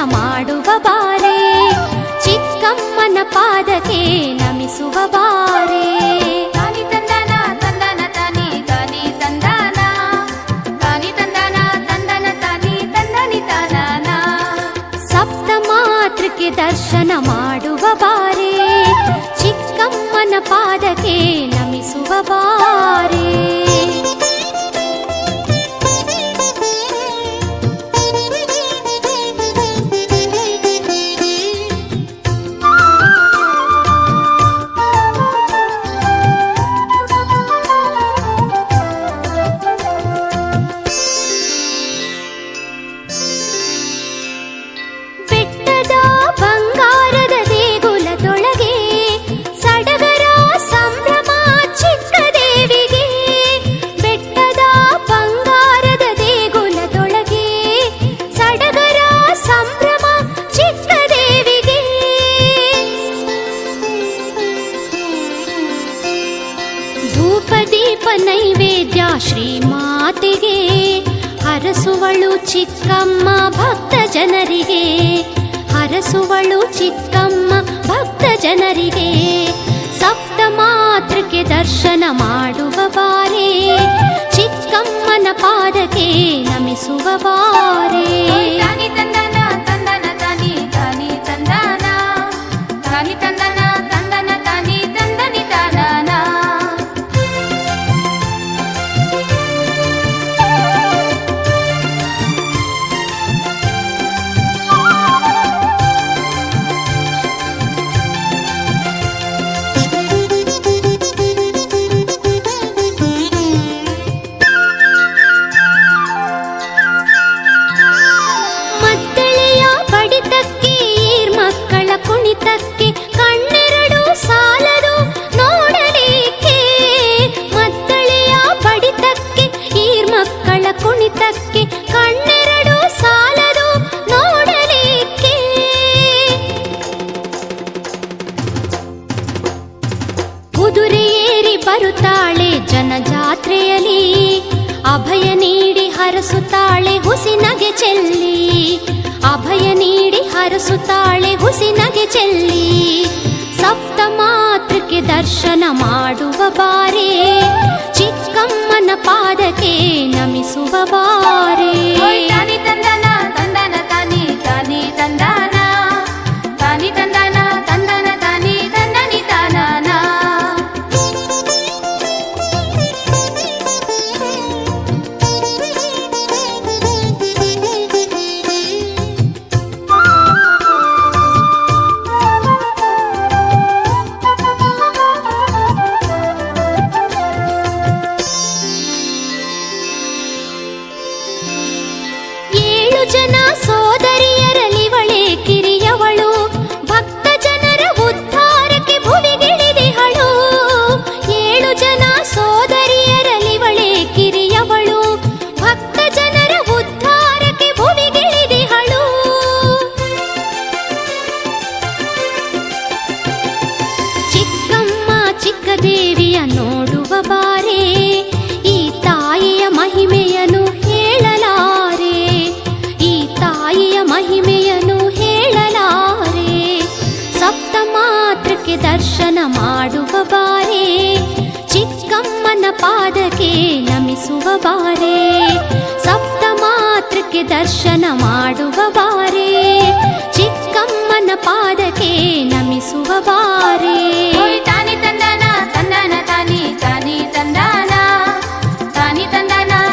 ದರ್ಶನ ಮಾಡುವ ಬಾರೆ ಚಿಕ್ಕಮ್ಮನ ಪಾದಕ್ಕೆ ನಮಿಸುವ ಬಾರೆ ತಾನಿ ತಂದನ ತಂದನ ತಾನಿ ತಾನಿ ತಂದನ ತಾನಿ ತಂದನ ತಂದನ ತಾನಿ ತಂದನಿ ತಾನನ ಸಪ್ತ ಮಾತೃಕೆ ದರ್ಶನ ಮಾಡುವ ಬಾರೆ ಚಿಕ್ಕಮ್ಮನ ಪಾದಕ್ಕೆ ನಮಿಸುವ ಬಾರೆ ನೈವೇದ್ಯ ಶ್ರೀಮಾತೆಗೆ ಹರಸುವಳು ಚಿಕ್ಕಮ್ಮ ಭಕ್ತ ಜನರಿಗೆ. ಹರಸುವಳು ಚಿಕ್ಕಮ್ಮ ಭಕ್ತ ಜನರಿಗೆ. ಸಪ್ತ ಮಾತೃಕೆ ದರ್ಶನ ಮಾಡುವ ಬಾರೆ. ಚಿಕ್ಕಮ್ಮನ ಪಾದಕ್ಕೆ ನಮಿಸುವ ಬಾರೆ ಹರಸುತ್ತಾಳೆ ಹುಸಿನಗೆ ಚೆಲ್ಲಿ. ಅಭಯ ನೀಡಿ ಹರಸುತ್ತಾಳೆ ಹುಸಿನಗೆ ಚೆಲ್ಲಿ. ಸಪ್ತ ಮಾತೃಕೆ ದರ್ಶನ ಮಾಡುವ ಬಾರೆ ದೇವಿಯ ನೋಡುವ ಬಾರೆ, ಈ ತಾಯಿಯ ಮಹಿಮೆಯನ್ನು ಹೇಳಲಾರೆ, ಈ ತಾಯಿಯ ಮಹಿಮೆಯನ್ನು ಹೇಳಲಾರೆ ಸಪ್ತ ಮಾತ್ರಕ್ಕೆ ದರ್ಶನ ಮಾಡುವ ಬಾರೆ, ಚಿಕ್ಕಮ್ಮನ ಪಾದಕ್ಕೆ ನಮಿಸುವ ಬಾರೆ ಸಪ್ತ ಮಾತ್ರಕ್ಕೆ ದರ್ಶನ ಮಾಡುವ ಬಾರೆ, ಚಿಕ್ಕಮ್ಮನ ಪಾದಕ್ಕೆ ನಮಿಸುವ ಬಾರೆ